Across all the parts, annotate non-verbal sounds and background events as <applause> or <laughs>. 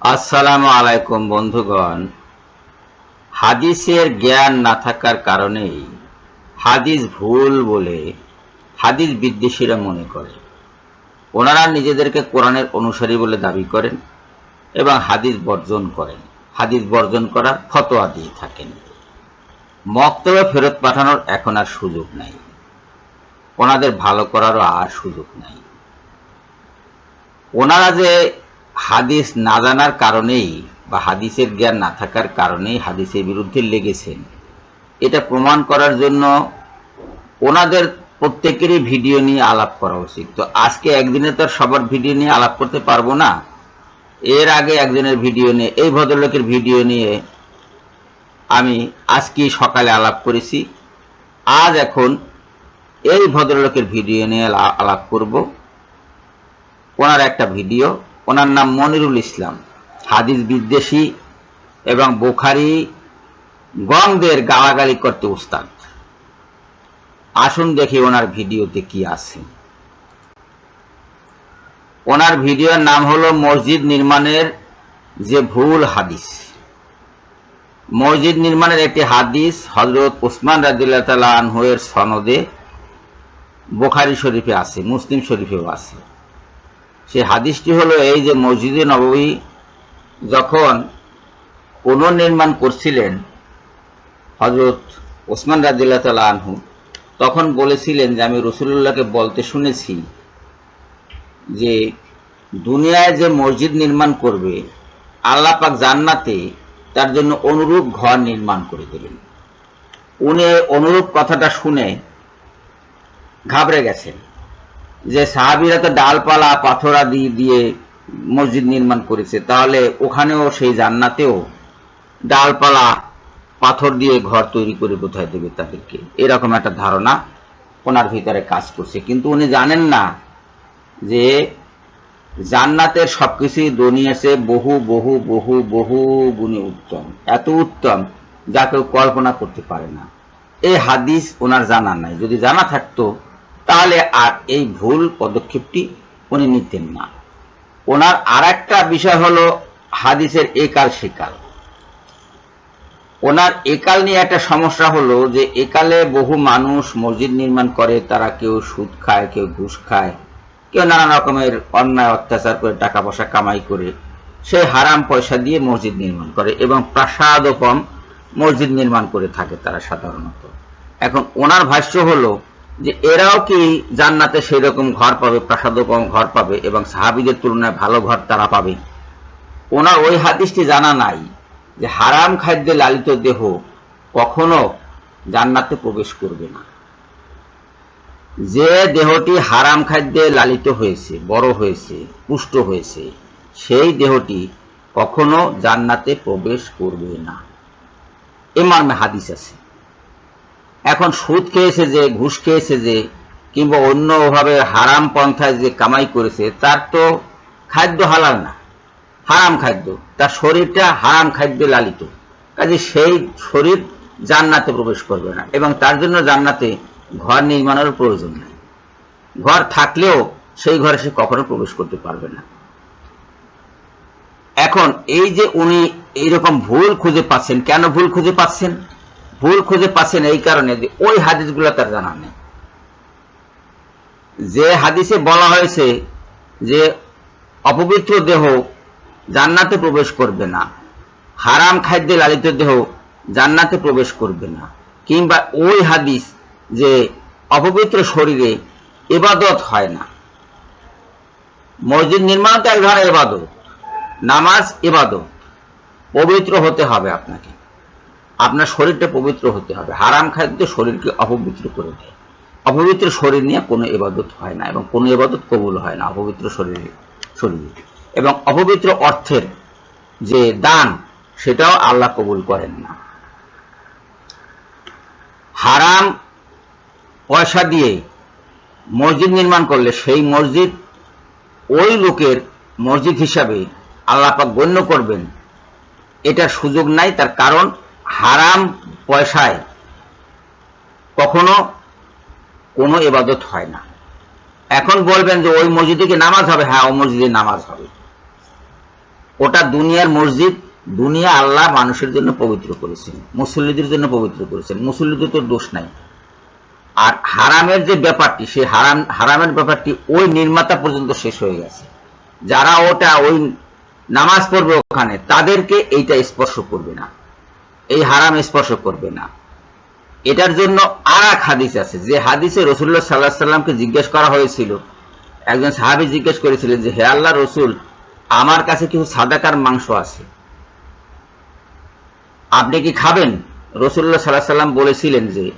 আসসালামু আলাইকুম বন্ধুগণ। হাদিসের জ্ঞান না থাকার কারণেই হাদিস ভুল বলে হাদিস বিদ্বেষীরা মনে করে। ওনারা নিজেদেরকে কোরআনের অনুসারী বলে দাবি করেন এবং হাদিস বর্জন করেন। হাদিস বর্জন করার ফতোয়া দিয়ে থাকেন। মক্তবে ফেরত পাঠানোর এখন আর সুযোগ নাই। ওনাদের ভালো করারও আর সুযোগ নাই। ওনারা যে হাদিস না জানার কারণেই বা হাদিসের জ্ঞান না থাকার কারণেই হাদিসের বিরুদ্ধে লেগেছেন। এটা প্রমাণ করার জন্য ওনাদের প্রত্যেকেরই ভিডিও নিয়ে আলাপ করা উচিত। তো আজকে একদিনে তো সবার ভিডিও নিয়ে আলাপ করতে পারব না। এর আগে একজনের ভিডিও নিয়ে, এই ভদ্রলোকের ভিডিও নিয়ে আমি আজকে সকালে আলাপ করেছি। আজ এখন এই ভদ্রলোকের ভিডিও নিয়ে আলা- আলাপ করব। ওনার একটা ভিডিও। ওনার নাম মনিরুল ইসলাম। হাদিস বিদ্বেষী এবং বোখারি গংদের গালাগালি করতে উস্তাদ। আসুন দেখি ওনার ভিডিওতে কি আছে। ওনার ভিডিওর নাম হলো মসজিদ নির্মাণের যে ভুল হাদিস। মসজিদ নির্মাণের একটি হাদিস হজরত উসমান রাজিল্লাহ তালা আনহুয়ের সনদে বোখারি শরীফে আছে, মুসলিম শরীফেও আছে। সেই হাদিসটি হলো এই যে মসজিদে নববী যখন পুনর্নির্মাণ করছিলেন হজরত ওসমান রাজিল্লাহ তালা আনহু, তখন বলেছিলেন যে আমি রসুল্লাহকে বলতে শুনেছি যে দুনিয়ায় যে মসজিদ নির্মাণ করবে, আল্লাহ পাক জান্নাতে তার জন্য অনুরূপ ঘর নির্মাণ করে দেবেন। উনি অনুরূপ কথাটা শুনে ঘাবড়ে গেছেন। যে সাহাবিরা তো ডালপালা, পাথরা দিয়ে দিয়ে মসজিদ নির্মাণ করেছে, তাহলে ওখানেও সেই জান্নাতেও ডালপালা, পাথর দিয়ে ঘর তৈরি করে কোথায় দেবে তাদেরকে? এরকম একটা ধারণা ওনার ভিতরে কাজ করছে। কিন্তু উনি জানেন না যে জান্নাতের সবকিছুই দুনিয়াছে বহু বহু বহু বহু গুণে উত্তম। এত উত্তম যা কেউ কল্পনা করতে পারে না। এই হাদিস ওনার জানা নাই। যদি জানা থাকতো তাহলে আর এই ভুল পদক্ষেপটি উনি নিতেন না। ওনার আর একটা বিষয় হলো হাদিসের একাল সেকাল। ওনার একাল নিয়ে একটা সমস্যা হলো যে একালে বহু মানুষ মসজিদ নির্মাণ করে, তারা কেউ সুদ খায়, কেউ ঘুষ খায়, কেউ নানা রকমের অন্যায়, অত্যাচার করে টাকা পয়সা কামাই করে, সে হারাম পয়সা দিয়ে মসজিদ নির্মাণ করে এবং প্রাসাদোপম মসজিদ নির্মাণ করে থাকে তারা সাধারণত। এখন ওনার ভাষ্য হলো যে এরাও কি জান্নাতে সেই রকম ঘর পাবে প্রাসাদোপম ঘর পাবে এবং সাহাবিদের তুলনায় ভালো ঘর তারা পাবে? ওনার ওই হাদিসটি জানা নাই যে হারাম খাদ্যে লালিত দেহ কখনো জান্নাতে প্রবেশ করবে না। যে দেহটি হারাম খাদ্যে লালিত হয়েছে, বড় হয়েছে, পুষ্ট হয়েছে, সেই দেহটি কখনো জান্নাতে প্রবেশ করবে না। এ মর্মে হাদিস আছে। এখন সুদ খেয়েছে যে, ঘুষ খেয়েছে যে, কিংবা অন্যভাবে হারাম পন্থায় যে কামাই করেছে, তার তো খাদ্য হালাল না। হারাম খাদ্য। তার শরীরটা হারাম খাদ্যে লালিত। কাজে সেই শরীর জান্নাতে প্রবেশ করবে না। এবং তার জন্য জান্নাতে ঘর নির্মাণের প্রয়োজন নেই। ঘর থাকলেও সেই ঘরে সে কখনো প্রবেশ করতে পারবে না। এখন এই যে উনি এইরকম ভুল খুঁজে পাচ্ছেন, কেন ভুল খুঁজে পাচ্ছেন? ভুল খুঁজে পাচ্ছেন এই কারণে যে ওই হাদিসগুলো তার জানা নেই। যে হাদিসে বলা হয়েছে যে অপবিত্র দেহ জান্নাতে প্রবেশ করবে না, হারাম খাদ্যে লালিত দেহ জান্নাতে প্রবেশ করবে না, কিংবা ওই হাদিস যে অপবিত্র শরীরে এবাদত হয় না। মসজিদ নির্মাণ তো এক ধরনের এবাদত নামাজ এবাদত পবিত্র হতে হবে আপনাকে। আপনার শরীরটা পবিত্র হতে হবে। হারাম খাদ্য শরীরকে অপবিত্র করে দেয়। অপবিত্র শরীর নিয়ে কোনো এবাদত হয় না এবং কোনো এবাদত কবুল হয় না অপবিত্র শরীরে শরীরে। এবং অপবিত্র অর্থের যে দান, সেটাও আল্লাহ কবুল করেন না। হারাম পয়সা দিয়ে মসজিদ নির্মাণ করলে সেই মসজিদ ওই লোকের মসজিদ হিসাবে আল্লাহ পাক গণ্য করবেন। এটার সুযোগ নাই, তার কারণ হারাম পয়সায় কখনো কোনো এবাদত হয় না। এখন বলবেন যে ওই মসজিদে কি নামাজ হবে? হ্যাঁ ওই মসজিদে নামাজ হবে। ওটা দুনিয়ার মসজিদ, দুনিয়া আল্লাহ মানুষের জন্য পবিত্র করেছেন, মুসল্লিদের জন্য পবিত্র করেছেন। মুসল্লিদের তো দোষ নাই। আর হারামের যে ব্যাপারটি, সেই হারাম, হারামের ব্যাপারটি ওই নির্মাতা পর্যন্ত শেষ হয়ে গেছে। যারা ওটা ওই নামাজ পড়বে ওখানে, তাদেরকে এইটা স্পর্শ করবে না। এই হারাম স্পর্শ করবে না। এটার জন্য আর এক হাদিস আছে। যে হাদিসে রসুল্লাহ সাল্লাহ সাল্লামকে জিজ্ঞেস করা হয়েছিল। একজন সাহাবি জিজ্ঞেস করেছিলেন যে, হে আল্লাহ রসুল, আমার কাছে কিছু সাদাকার মাংস আছে। আপনি কি খাবেন? রসুল্লাহ সাল্লাহ সাল্লাম বলেছিলেন যে,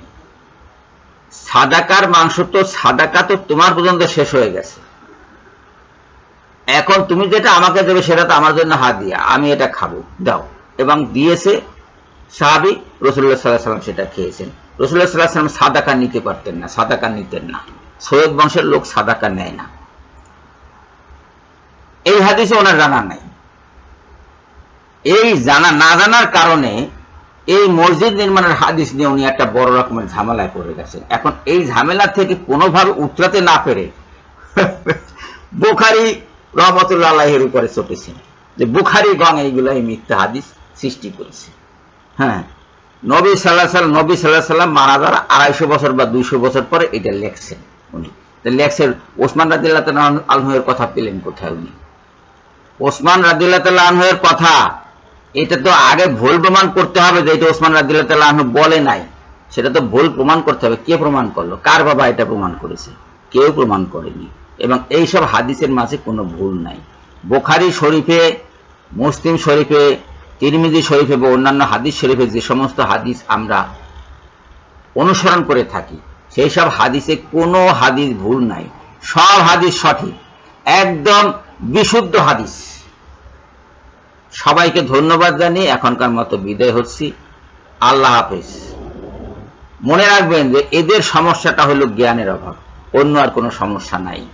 সাদাকার মাংস তো, সাদাকা তো তোমার পর্যন্ত শেষ হয়ে গেছে। এখন তুমি যেটা আমাকে দেবে, সেটা তো আমার জন্য হাত দিয়া। আমি এটা খাব। দাও। এবং দিয়েছে সাহাবি রসুল্লাহ সাল্লাহ সাল্লাম সেটা খেয়েছেন। রসুল্লাহ সাল্লাহ সাল্লাম সাদাকা নিতে পারতেন না, সাদাকা নিতেন না। সৈয়দ বংশের লোক সাদাকা নেয় না। এই হাদিসে ওনার জানা নাই। এই জানা, না জানার কারণে এই মসজিদ নির্মাণের হাদিস নিয়ে উনি একটা বড় রকমের ঝামেলায় পড়ে গেছেন। এখন এই ঝামেলা থেকে কোনোভাবে উতরাতে না পেরে <laughs> বুখারি রহমতুল্লাহ আল্লাহের উপরে চটেছেন যে বুখারি গং এইগুলো এই মিথ্যা হাদিস সৃষ্টি করেছে। হ্যাঁ। নবী সাল্লাহ সাল্লাম, নবী সাল্লাহ সাল্লাম মারা যাওয়ার আড়াইশো বছর বা দুইশো বছর পরে এটা লেখছেন উনি। লেখছেন, ওসমান রাদিল্লাহ আলমের কথা পেলেন কোথায় উনি? ওসমান রাদিল্লাহ আনহের কথা, এটা তো আগে ভুল প্রমাণ করতে হবে যে এটা ওসমান রাদিল্লাহ আনহু বলে নাই। সেটা তো ভুল প্রমাণ করতে হবে। কে প্রমাণ করল? কার বাবা এটা প্রমাণ করেছে? কেউ প্রমাণ করেনি। এবং এই সব হাদিসের মাঝে কোনো ভুল নাই। বোখারি শরীফে, মুসলিম শরীফে তিরমিজি শরীফে বা অন্যান্য হাদিস শরীফে যে সমস্ত হাদিস আমরা অনুসরণ করে থাকি, সেই সব হাদিসে কোনো হাদিস ভুল নাই। সব হাদিস সঠিক। একদম বিশুদ্ধ হাদিস। সবাইকে ধন্যবাদ জানিয়ে এখনকার মতো বিদায় হচ্ছি। আল্লাহ হাফেজ। মনে রাখবেন যে এদের সমস্যাটা হলো জ্ঞানের অভাব। অন্য আর কোনো সমস্যা নাই।